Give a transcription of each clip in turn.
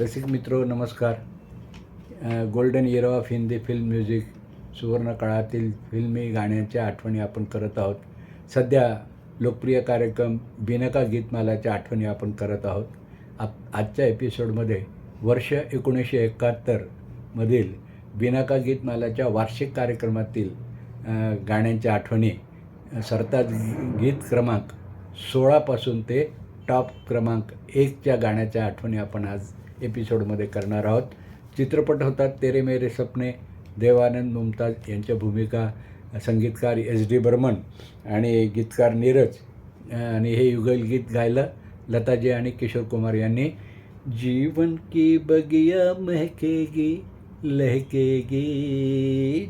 रसिक मित्रो नमस्कार golden year of Hindi film music सुवर्ण काळातील फिल्मी गाण्यांच्या आठवणी आपण करत आहोत. सध्या लोकप्रिय कार्यक्रम बिनका गीतमालाच्या आठवणी आपण करत आहोत. आप आजच्या एपिसोडमध्ये वर्ष एकोणीसशे एकाहत्तरमधील बिनाका गीतमालाच्या वार्षिक कार्यक्रमातील गाण्यांच्या आठवणी सरताज गीत क्रमांक सोळापासून ते टॉप क्रमांक एकच्या गाण्याच्या आठवणी आपण आज एपिसोडमध्ये करणार आहोत. चित्रपट होतात तेरे मेरे सपने देवानंद मुमताज यांच्या भूमिका संगीतकार एस डी बर्मन आणि गीतकार नीरज आणि हे युगल गीत गायलं लताजी आणि किशोर कुमार यांनी. जीवन की बगिया महकेगी लहकेगी.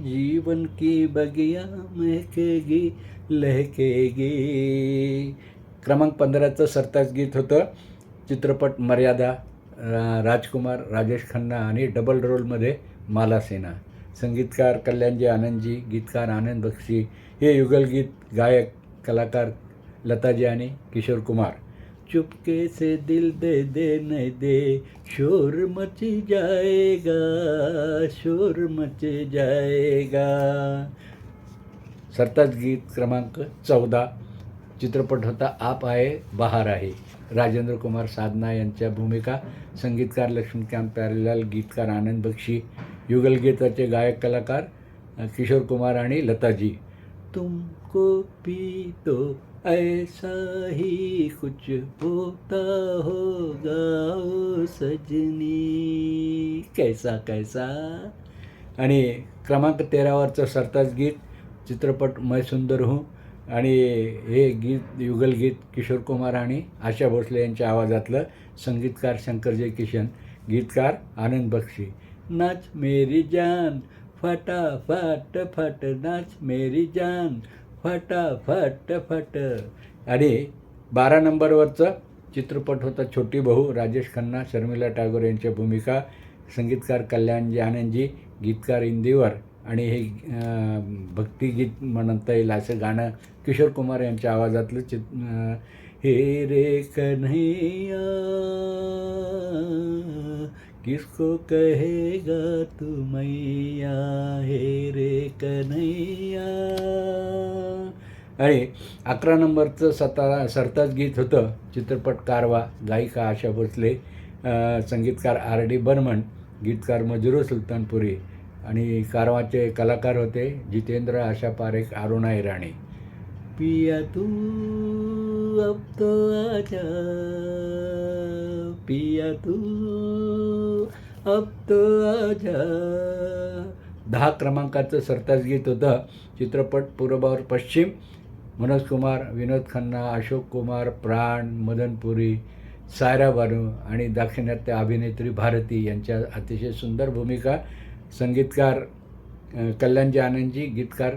जीवन की बगिया महकेगी लहकेगी. क्रमांक पंधराचं सरताज गीत होतं. चित्रपट मर्यादा रा- राजकुमार राजेश खन्ना आणि डबल रोलमध्ये माला सेना. संगीतकार कल्याणजी आनंदजी गीतकार आनंद बक्षी हे युगलगीत गायक कलाकार लताजी आणि किशोर कुमार. चुपके से दिल दे दे नहीं दे शोर मच जाएगा शोर मच जाएगा. सरताज गीत क्रमांक चौदा. चित्रपट होता आप आहे बहार आहे. राजेंद्र कुमार साधना यांच्या भूमिका संगीतकार लक्ष्मीकांत प्यारेलाल गीतकार आनंद बक्षी युगलगीताचे गायक कलाकार किशोर कुमार आणि लताजी. तुमको पीतो तो ऐसा ही कुछ होता होगा ओ सजनी. कैसा कैसा? आणि क्रमांक तेरावरचं सरताज गीत चित्रपट मैं सुंदर हूँ आणि हे गीत युगल गीत किशोर कुमार आणि आशा भोसले यांच्या आवाजातलं संगीतकार शंकरजय किशन गीतकार आनंद बक्षी. नाच मेरी जान फटाफट फट नाच मेरी जान फटाफट फट. आणि बारा नंबरवरचं चित्रपट होता छोटी बहू राजेश खन्ना शर्मिला टागोर यांच्या भूमिका संगीतकार कल्याणजी आनंदजी गीतकार इंदिवर. आणि हे भक्तिगीत म्हणता येईल असं गाणं किशोर कुमार यांच्या आवाजातलं चित हे रे कन्हैया किसको कहेगा तू मैया हे रे कन्हैया. आणि अकरा नंबरचं सता सरताज गीत होतं चित्रपट कारवा गायिका आशा भोसले संगीतकार आर डी बर्मन गीतकार मजुरो सुलतानपुरी आणि कारवाचे कलाकार होते जितेंद्र आशा पारेख अरुणा इराणी. पिया तू अब तो आजा पिया तू अब तो आजा. दहा क्रमांकाचं सरताज गीत होतं. चित्रपट पूर्वावर पश्चिम. मनोज कुमार विनोद खन्ना अशोक कुमार प्राण मदनपुरी सायरा बानू आणि दाक्षिणात्य अभिनेत्री भारती यांच्या अतिशय सुंदर भूमिका संगीतकार कल्याणजी आनंदजी गीतकार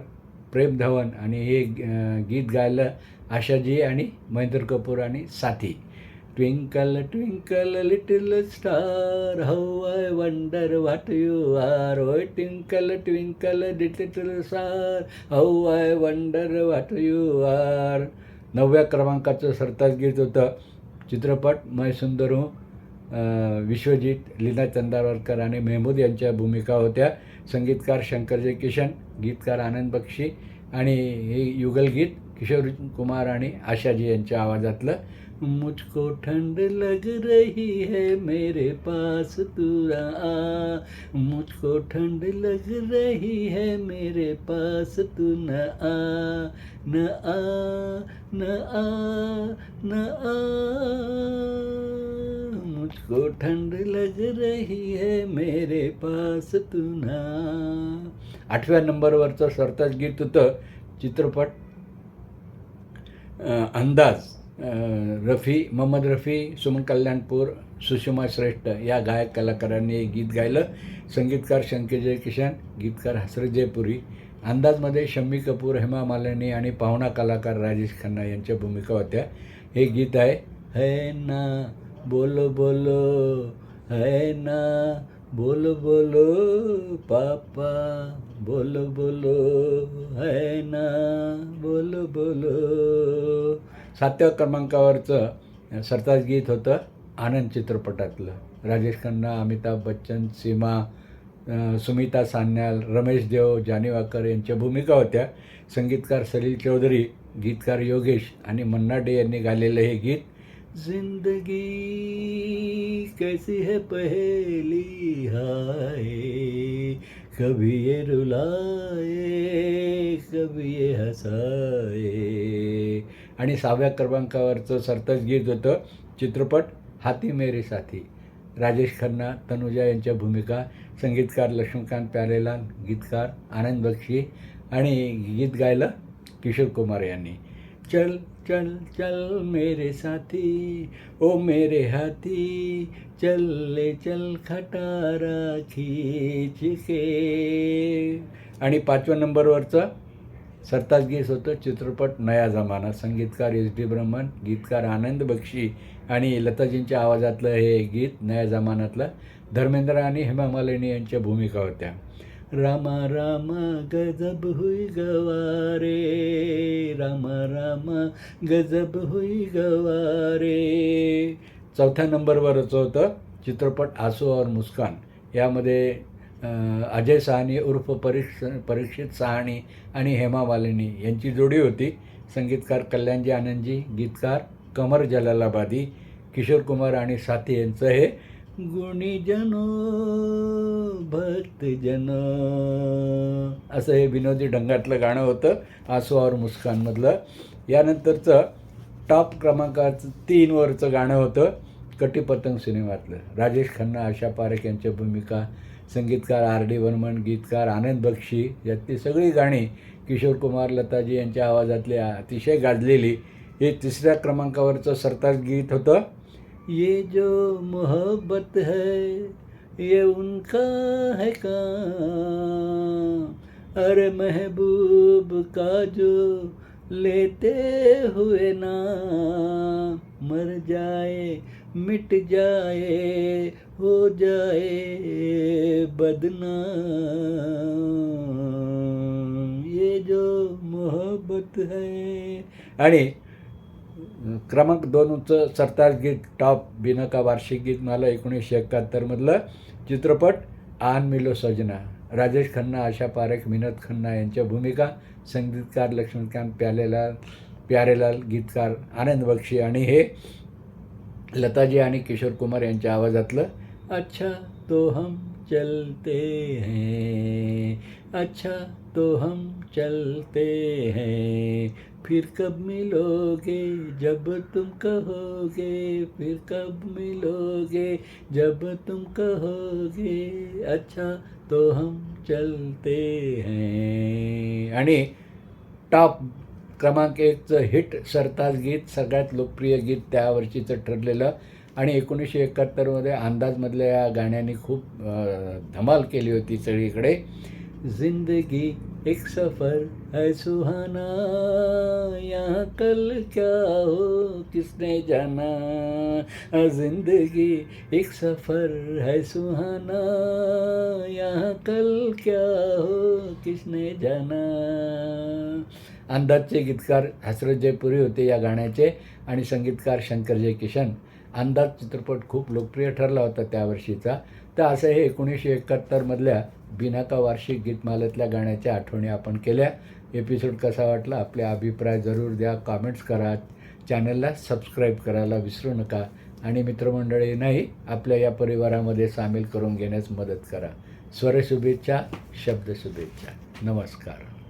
प्रेम धवन आणि हे गीत गायलं आशाजी आणि महेंद्र कपूर आणि साथी. Twinkle twinkle little star how I wonder what you are. होय twinkle twinkle little star how I wonder what you are. नवव्या क्रमांकाचं सरताज गीत होतं. चित्रपट मै सुंदर हूँ. विश्वजित लीना चंदावरकर आणि मेहमूद यांच्या भूमिका होत्या. संगीतकार शंकरजय किशन गीतकार आनंद बक्षी आणि हे युगलगीत किशोर कुमार आणि आशाजी यांच्या आवाजातलं. मुझको ठंड लग रही है मेरे पास तू आ मुझको ठंड लग रही है मेरे पास तू न आ न आ न आ न आ. मुझको ठंड लग रही है मेरे पास तू ना आठव्या नंबरवरचं सरताज गीत होतं चित्रपट अंदाज रफी मोहम्मद रफी सुमन कल्याणपूर सुषमा श्रेष्ठ या गायक कलाकारांनी हे गीत गायलं. संगीतकार शंकर किशन गीतकार हसरत जयपुरी अंदाजमध्ये शम्मी कपूर हेमा मालिनी आणि पाहुणा कलाकार राजेश खन्ना यांच्या भूमिका होत्या. हे गीत आहे है ना बोलो बोलो है ना? बोलो बोलो पापा बोलो बोलो है ना? बोलो बोलो. सातव्या क्रमांकावरचं सरताज गीत होतं आनंद चित्रपटातलं. राजेश खन्ना अमिताभ बच्चन सीमा सुमिता सान्याल रमेश देव जानीवाकर यांच्या भूमिका होत्या. संगीतकार सलील चौधरी गीतकार योगेश आणि मन्ना डे यांनी गायलेलं हे गीत जिंदगी कैसी है पहेली हाय कभी ये रुलाए कभी ये हसाए. आणि सहाव्या क्रमांकावरचं सरताज गीत होतं चित्रपट हाती मेरे साथी. राजेश खन्ना तनुजा यांच्या भूमिका संगीतकार लक्ष्मीकांत प्यारेलाल गीतकार आनंद बक्षी आणि गीत गायलं किशोर कुमार यांनी. चल चल चल मेरे साथी ओ मेरे हाथी चल ले चल खटारा खींच के। आणि पाचव्या नंबरवरचं सरताज गीस होतं चित्रपट नया जमाना संगीतकार एस डी ब्रह्मन गीतकार आनंद बक्षी आणि लताजींच्या आवाजातलं हे गीत नया जमान्यातलं धर्मेंद्र आणि हेमा मालिनी यांच्या भूमिका होत्या. रामा रामा गजब हुई गवारे रामा रामा गजब हुई गवारे. चौथ्या नंबरवरचं होतं चित्रपट आसू और मुस्कान. यामध्ये अजय सहानी उर्फ परीक्ष परीक्षित सहानी आणि हेमा मालिनी यांची जोडी होती. संगीतकार कल्याणजी आनंदजी गीतकार कमर जलालाबादी किशोर कुमार आणि साथी यांचं हे गुणीजनो भक्तजन. असं हे विनोदी ढंगातलं गाणं होतं आसू और मुस्कानमधलं. यानंतरचं टॉप क्रमांकाचं तीनवरचं गाणं होतं कटीपतंग सिनेमातलं. राजेश खन्ना आशा पारेख यांच्या भूमिका संगीतकार आर डी वर्मन गीतकार आनंद बक्षी यातली सगळी गाणी किशोर कुमार लताजी यांच्या आवाजातली अतिशय गाजलेली. हे तिसऱ्या क्रमांकावरचं सरताज गीत होतं. ये जो मोहब्बत है ये उनका है काम। अरे महबूब का जो लेते हुए ना मर जाए मिट जाए हो जाए बदनाम। ये जो मोहब्बत है। आणि क्रमांक दोन उंच सरताज गीत टॉप बिनका वार्षिक गीत मला एकोणीसशे एकाहत्तरमधलं चित्रपट आन मिलो सजना. राजेश खन्ना आशा पारेख विनोद खन्ना यांच्या भूमिका संगीतकार लक्ष्मीकांत प्यालेलाल प्यारेलाल गीतकार आनंद बक्षी आणि हे लताजी आणि किशोर कुमार यांच्या आवाजातलं अच्छा तो हम चलते हैं अच्छा तो हम चलते हैं। फिर कब मिलोगे? जब तुम कहोगे फिर कब मिलोगे? जब तुम कहोगे अच्छा तो हम चलते हैं। आणि टॉप क्रमांक एकचं हिट सरताज गीत सगळ्यात लोकप्रिय गीत त्यावर्षीचं ठरलेलं. आणि एकोणीसशे एकाहत्तरमध्ये अंदाजमधल्या या गाण्याने खूप धमाल केली होती सगळीकडे. जिंदगी एक सफ़र है सुहाना। यहाँ कल क्या हो किसने जाना? जिंदगी एक सफ़र है सुहाना। यहाँ कल क्या हो किसने जाना? अंदाजचे गीतकार हसरत जयपुरी होते या गाण्याचे आणि संगीतकार शंकर जय किशन अंदाज चित्रपट खूप लोकप्रिय ठरला होता त्यावर्षीचा तर असं हे एकोणीसशे एकाहत्तरमधल्या बिनाका वार्षिक गीतमालेतल्या गाण्याच्या आठवणी आपण केल्या. एपिसोड कसा वाटला? आपले अभिप्राय जरूर द्या. कॉमेंट्स करा. चॅनलला सबस्क्राईब करायला विसरू नका. आणि मित्रमंडळींनाही आपल्या या परिवारामध्ये सामील करून घेण्यास मदत करा. स्वरशुभेच्छा शब्दशुभेच्छा. नमस्कार.